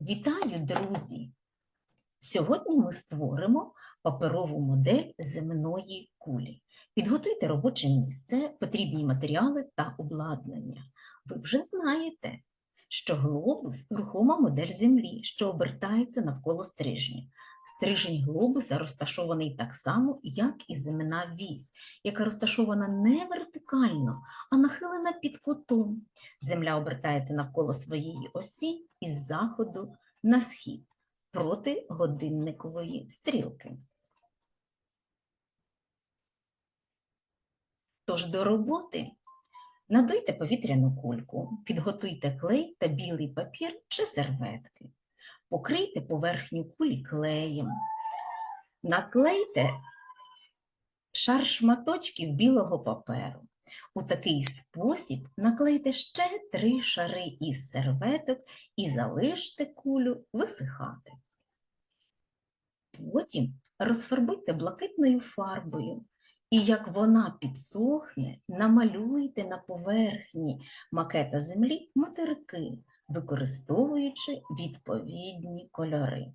Вітаю, друзі! Сьогодні ми створимо паперову модель земної кулі. Підготуйте робоче місце, потрібні матеріали та обладнання. Ви вже знаєте, що глобус рухома модель Землі, що обертається навколо стрижня. Стрижень глобуса розташований так само, як і земна вісь, яка розташована не вертикально, а нахилена під кутом. Земля обертається навколо своєї осі із заходу на схід проти годинникової стрілки. Тож до роботи надуйте повітряну кульку, підготуйте клей та білий папір чи серветки. Покрийте поверхню кулі клеєм. Наклейте шар шматочків білого паперу. У такий спосіб наклейте ще три шари із серветок і залиште кулю висихати. Потім розфарбуйте блакитною фарбою, і як вона підсохне, намалюйте на поверхні макета землі материки, використовуючи відповідні кольори.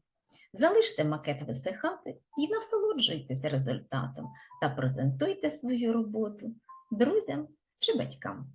Залиште макет висихати і насолоджуйтесь результатом та презентуйте свою роботу друзям чи батькам.